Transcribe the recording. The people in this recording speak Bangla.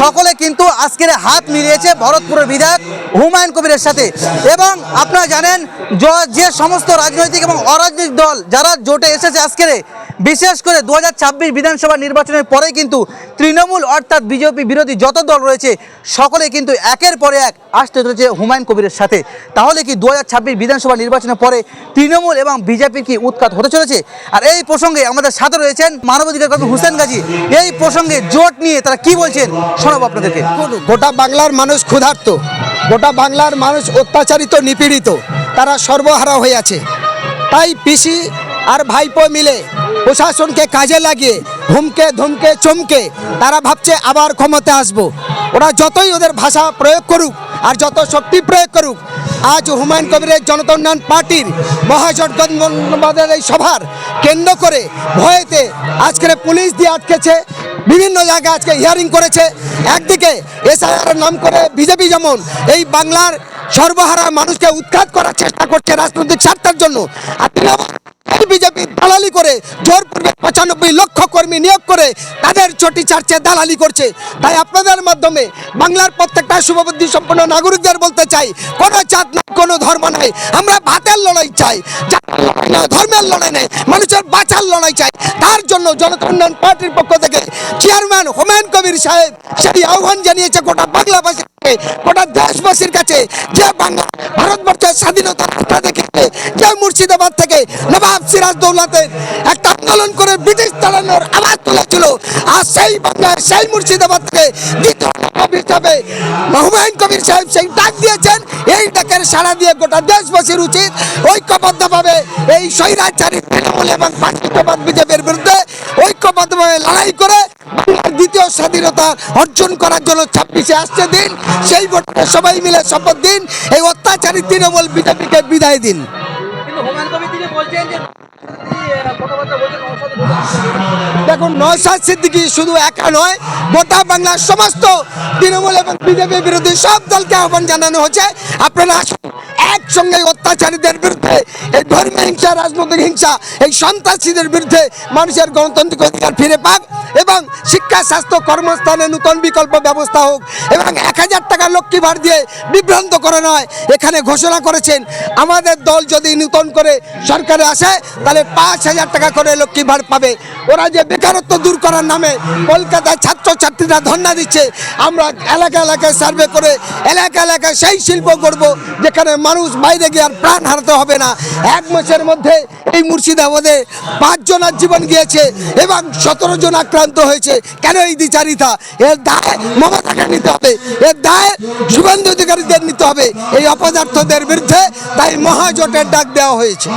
সকলে কিন্তু আজকের হাত মিলিয়েছে ভরতপুরের বিধায়ক হুমায়ুন কবিরের সাথে। এবং আপনারা জানেন যে সমস্ত রাজনৈতিক এবং অরাজনৈতিক দল যারা জোটে এসেছে আজকের, বিশেষ করে দু হাজার ছাব্বিশ বিধানসভা নির্বাচনের পরে কিন্তু তৃণমূল অর্থাৎ বিজেপি বিরোধী যত দল রয়েছে, সকলে কিন্তু একের পরে এক আসতে চলেছে হুমায়ুন কবিরের সাথে। তাহলে কি দু হাজার ছাব্বিশ বিধানসভা নির্বাচনের পরে তৃণমূল এবং বিজেপির কি উৎখাত হতে চলেছে? আর এই প্রসঙ্গে আমাদের সাথে রয়েছেন মানবাধিকার কর্মী হুসেন গাজী। এই প্রসঙ্গে জোট নিয়ে তারা কি বলছেন শোনাবো আপনাদেরকে। গোটা বাংলার মানুষ ক্ষুধার্ত, গোটা বাংলার মানুষ অত্যাচারিত, নিপীড়িত, তারা সর্বহারা হয়ে আছে। তাই পিসি আর ভাইপো মিলে প্রশাসনকে কাজে লাগিয়ে হুমকে ধুমকে চমকে তারা ভাবছে আবার ক্ষমতা আসব। ওরা যতই ওদের ভাষা প্রয়োগ করুক আর যত শক্তি প্রয়োগ করুক, আজ হুমায়ুন কবিরের জনতা উন্নয়ন পার্টির মহাজোটবন্ধের এই সভার কেন্দ্র করে ভয়েতে আজকের পুলিশ দিয়ে আটকেছে, বিভিন্ন জায়গায় আজকে হিয়ারিং করেছে। একদিকে এসআইআর নাম করে বিজেপি যেমন এই বাংলার সর্বহারা মানুষকে উৎখাত করার চেষ্টা করছে রাজনৈতিক স্বার্থের জন্য। আর বিজেপি দালালি করে জোরপূর্বে পঁচানব্বই লক্ষ কর্মী নিয়োগ করে তাদের চটি চার্চে দালালি করছে। তাই আপনাদের মাধ্যমে বাংলার প্রত্যেকটা শুভবুদ্ধি সম্পন্ন নাগরিকদের বলতে চাই, কোনো চাঁদ নাই, কোনো ধর্ম নাই। আমরা ভাতের লড়াই চাই ধর্মের লড়াই নেই মানুষের বাঁচার লড়াই চাই। তার জন্য উন্নয়ন পার্টির পক্ষ থেকে কবির সাহেব সেই আহ্বান জানিয়েছে গোটা কাছে, গোটা দেশবাসীর কাছে যে বাংলা ভারতবর্ষের স্বাধীনতা রাস্তা দেখেছে যে মুর্শিদাবাদ থেকে নবাব সিরাজ দৌলতের একটা আন্দোলন করে ব্রিটিশ চালানোর আওয়াজ তুলেছিল আর সেই বাংলার সেই মুর্শিদাবাদ থেকে কবির সাহেব সেই ডাক দিয়েছেন এই ডাকের সাড়া দিয়ে গোটা দেশবাসীর উচিত ঐক্যবদ্ধভাবে এই স্বৈরাচারী তৃণমূল এবং বিজেপির বিরুদ্ধে ঐক্যবদ্ধভাবে লড়াই করে দ্বিতীয় স্বাধীনতা অর্জন করার জন্য ছাব্বিশে আসছে দিন সেই ভোটে সবাই মিলে শপথ দিন এই অত্যাচারী তৃণমূল বিজেপিকে বিদায় দিন। দেখুন নৌসাদ সিদ্দিকি শুধু একা নয় গোটা বাংলার সমস্ত তৃণমূল এবং বিজেপি বিরোধী সব দলকে আহ্বান জানানো হচ্ছে। আপনারা আসুন একসঙ্গে অত্যাচারীদের বিরুদ্ধে ধর্মীয় হিংসা, রাজনৈতিক হিংসা, এই সন্ত্রাসীদের বিরুদ্ধে মানুষের গণতান্ত্রিক অধিকার ফিরে পাক এবং শিক্ষা, স্বাস্থ্য, কর্মস্থানে নূতন বিকল্প ব্যবস্থা হোক এবং এক হাজার টাকা লক্ষ্মী ভাড় দিয়ে বিভ্রান্ত করে নয় এখানে ঘোষণা করেছেন, আমাদের দল যদি নূতন করে সরকারে আসে, তাহলে পাঁচ হাজার টাকা করে লক্ষ্মী ভাড় পাবে। ওরা যে বেকারত্ব দূর করার নামে কলকাতায় ছাত্রছাত্রীরা ধর্ণা দিচ্ছে, আমরা এলাকা এলাকায় সার্ভে করে এলাকা এলাকায় সেই শিল্প করব, যেখানে মানুষ বাইরে গিয়ে আর প্রাণ হারাতে হবে না। এক মাসের মধ্যে এই মুর্শিদাবাদে পাঁচজনের জীবন গিয়েছে এবং সতেরো জন আক্রান্ত হয়েছে। কেন এই দ্বিচারিতা? এর দায় মমতাকে নিতে হবে। এর দায় সুগন্ধ অধিকারীদের নিতে হবে। এই অপদার্থদের বিরুদ্ধে তাই মহাজোটের ডাক দেওয়া হয়েছে।